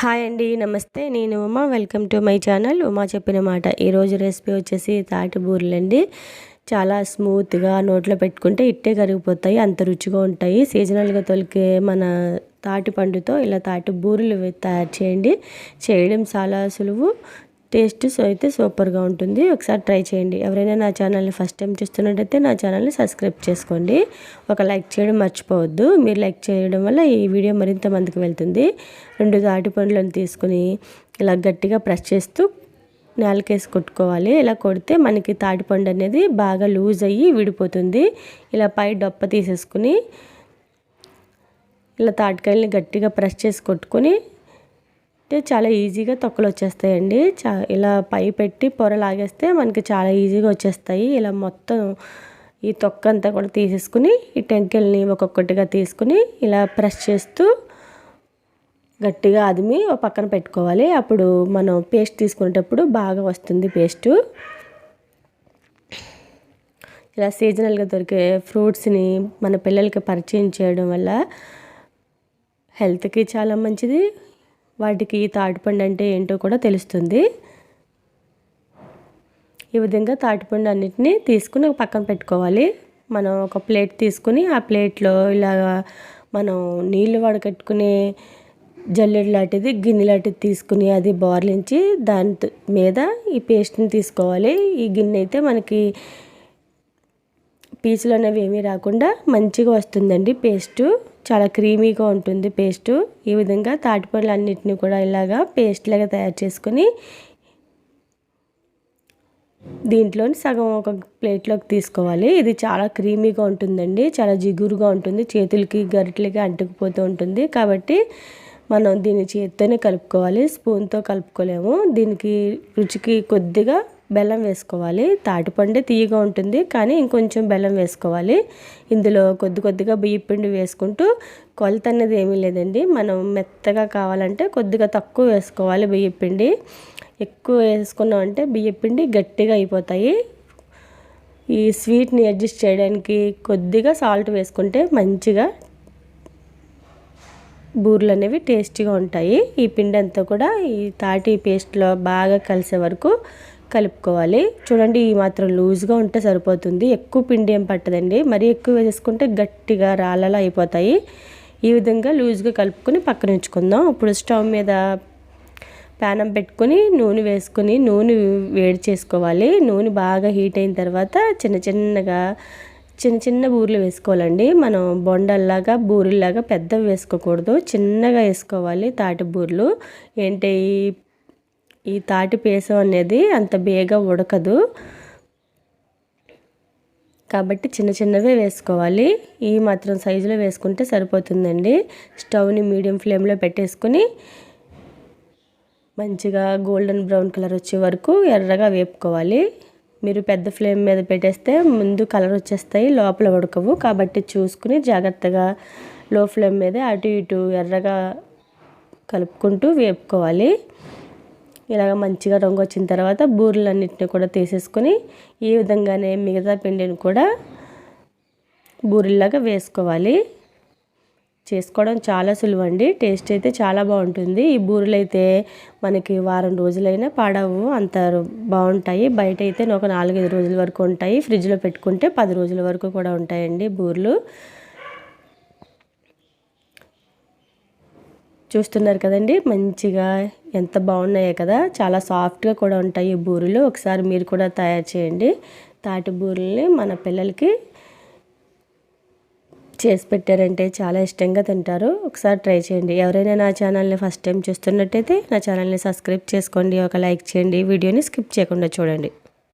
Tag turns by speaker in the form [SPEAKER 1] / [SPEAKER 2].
[SPEAKER 1] Hi అండి నమస్తే. నేను Uma. Welcome to my channel. Uma చెప్పిన మాట. ఈరోజు రెసిపీ వచ్చేసి తాటి బూరెలండి. చాలా స్మూత్గా నోట్లో పెట్టుకుంటే ఇట్టే కరిగిపోతాయి అంత రుచిగా ఉంటాయి. సీజనల్గా తొలికే మన తాటి పండుతో ఇలా తాటి బూరెలు తయారు చేయండి. చేయడం చాలా సులువు. టేస్ట్ సో అయితే సూపర్గా ఉంటుంది. ఒకసారి ట్రై చేయండి. ఎవరైనా నా ఛానల్ని ఫస్ట్ టైం చూస్తున్నట్టయితే నా ఛానల్ని సబ్స్క్రైబ్ చేసుకోండి. ఒక లైక్ చేయడం మర్చిపోవద్దు. మీరు లైక్ చేయడం వల్ల ఈ వీడియో మరింత మందికి వెళ్తుంది. రెండు తాటి పండ్లను తీసుకుని ఇలా గట్టిగా ప్రెస్ చేస్తూ నేలకేసి కొట్టుకోవాలి. ఇలా కొడితే మనకి తాటిపండు అనేది బాగా లూజ్ అయ్యి విడిపోతుంది. ఇలా పై డొప్ప తీసేసుకుని ఇలా తాటికాయలని గట్టిగా ప్రెస్ చేసి కొట్టుకొని అంటే చాలా ఈజీగా తొక్కలు వచ్చేస్తాయండి. చా ఇలా పై పెట్టి పొర లాగేస్తే మనకి చాలా ఈజీగా వచ్చేస్తాయి. ఇలా మొత్తం ఈ తొక్క అంతా కూడా తీసేసుకుని ఈ టెంకెల్ని ఒక్కొక్కటిగా తీసుకుని ఇలా ప్రెస్ చేస్తూ గట్టిగా అదిమి ఒక పక్కన పెట్టుకోవాలి. అప్పుడు మనం పేస్ట్ తీసుకునేటప్పుడు బాగా వస్తుంది పేస్టు. ఇలా సీజనల్గా దొరికే ఫ్రూట్స్ని మన పిల్లలకి పరిచయం చేయడం వల్ల హెల్త్కి చాలా మంచిది. వాటికి తాటిపండు అంటే ఏంటో కూడా తెలుస్తుంది. ఈ విధంగా తాటిపండు అన్నిటిని తీసుకుని పక్కన పెట్టుకోవాలి. మనం ఒక ప్లేట్ తీసుకుని ఆ ప్లేట్లో ఇలాగ మనం నీళ్ళు వడకట్టుకునే జల్లెడు లాంటిది గిన్నె లాంటిది తీసుకుని అది బోర్లించి దాని మీద ఈ పేస్ట్ని తీసుకోవాలి. ఈ గిన్నె అయితే మనకి పీచులు అనేవి ఏమీ రాకుండా మంచిగా వస్తుందండి పేస్టు. చాలా క్రీమీగా ఉంటుంది పేస్టు. ఈ విధంగా తాటిపండ్లు అన్నిటిని కూడా ఇలాగా పేస్ట్ లాగా తయారు చేసుకొని దీంట్లోని సగం ఒక ప్లేట్లోకి తీసుకోవాలి. ఇది చాలా క్రీమీగా ఉంటుందండి. చాలా జిగురుగా ఉంటుంది. చేతులకి గరిటలకి అంటుకుపోతూ ఉంటుంది. కాబట్టి మనం దీన్ని చేతితోనే కలుపుకోవాలి. స్పూన్తో కలుపుకోలేము. దీనికి రుచికి కొద్దిగా బెల్లం వేసుకోవాలి. తాటిపండే తీయగా ఉంటుంది కానీ ఇంకొంచెం బెల్లం వేసుకోవాలి. ఇందులో కొద్ది కొద్దిగా బియ్య పిండి వేసుకుంటూ కొలత అనేది ఏమీ లేదండి. మనం మెత్తగా కావాలంటే కొద్దిగా తక్కువ వేసుకోవాలి బియ్య పిండి. ఎక్కువ వేసుకున్నామంటే బియ్య పిండి గట్టిగా అయిపోతాయి. ఈ స్వీట్ని అడ్జస్ట్ చేయడానికి కొద్దిగా సాల్ట్ వేసుకుంటే మంచిగా బూర్లు అనేవి టేస్టీగా ఉంటాయి. ఈ పిండి అంతా కూడా ఈ తాటి పేస్ట్లో బాగా కలిసే వరకు కలుపుకోవాలి. చూడండి ఈ మాత్రం లూజ్గా ఉంటే సరిపోతుంది. ఎక్కువ పిండి ఏం పట్టదండి. మరీ ఎక్కువ వేసుకుంటే గట్టిగా రాళ్ళలా అయిపోతాయి. ఈ విధంగా లూజ్గా కలుపుకొని పక్కన ఉంచుకుందాం. ఇప్పుడు స్టవ్ మీద ప్యానం పెట్టుకొని నూనె వేసుకొని నూనె వేడి చేసుకోవాలి. నూనె బాగా హీట్ అయిన తర్వాత చిన్న చిన్నగా చిన్న చిన్న బూరెలు వేసుకోవాలండి. మనం బొండల్లాగా బూరెల్లాగా పెద్దవి వేసుకోకూడదు. చిన్నగా వేసుకోవాలి తాటి బూరెలు. ఏంటి ఈ తాటి పేసం అనేది అంత బేగా ఉడకదు. కాబట్టి చిన్న చిన్నవే వేసుకోవాలి. ఈ మాత్రం సైజులో వేసుకుంటే సరిపోతుందండి. స్టవ్ని మీడియం ఫ్లేమ్లో పెట్టేసుకుని మంచిగా గోల్డెన్ బ్రౌన్ కలర్ వచ్చే వరకు ఎర్రగా వేపుకోవాలి. మీరు పెద్ద ఫ్లేమ్ మీద పెట్టేస్తే ముందు కలర్ వచ్చేస్తాయి లోపల ఉడకవు. కాబట్టి చూసుకుని జాగ్రత్తగా లో ఫ్లేమ్ మీద అటు ఇటు ఎర్రగా కలుపుకుంటూ వేపుకోవాలి. ఇలాగ మంచిగా రంగు వచ్చిన తర్వాత బూరెలన్నింటినీ కూడా తీసేసుకొని ఈ విధంగానే మిగతా పిండిని కూడా బూరెల్లాగా వేసుకోవాలి. చేసుకోవడం చాలా సులువు అండి టేస్ట్ అయితే చాలా బాగుంటుంది. ఈ బూరెలు అయితే మనకి వారం రోజులైనా పాడవు. అంత బాగుంటాయి. బయట అయితే ఒక నాలుగైదు రోజుల వరకు ఉంటాయి. ఫ్రిడ్జ్లో పెట్టుకుంటే పది రోజుల వరకు కూడా ఉంటాయండి బూరెలు. చూస్తున్నారు కదండి? మంచిగా ఎంత బాగున్నాయో కదా. చాలా సాఫ్ట్గా కూడా ఉంటాయి ఈ బూరెలు. ఒకసారి మీరు కూడా తయారు చేయండి. తాటి బూరెల్ని మన పిల్లలకి చేసి పెట్టారంటే చాలా ఇష్టంగా తింటారు. ఒకసారి ట్రై చేయండి. ఎవరైనా నా ఛానల్ని ఫస్ట్ టైం చూస్తున్నట్టయితే నా ఛానల్ని సబ్స్క్రైబ్ చేసుకోండి. ఒక లైక్ చేయండి. వీడియోని స్కిప్ చేయకుండా చూడండి.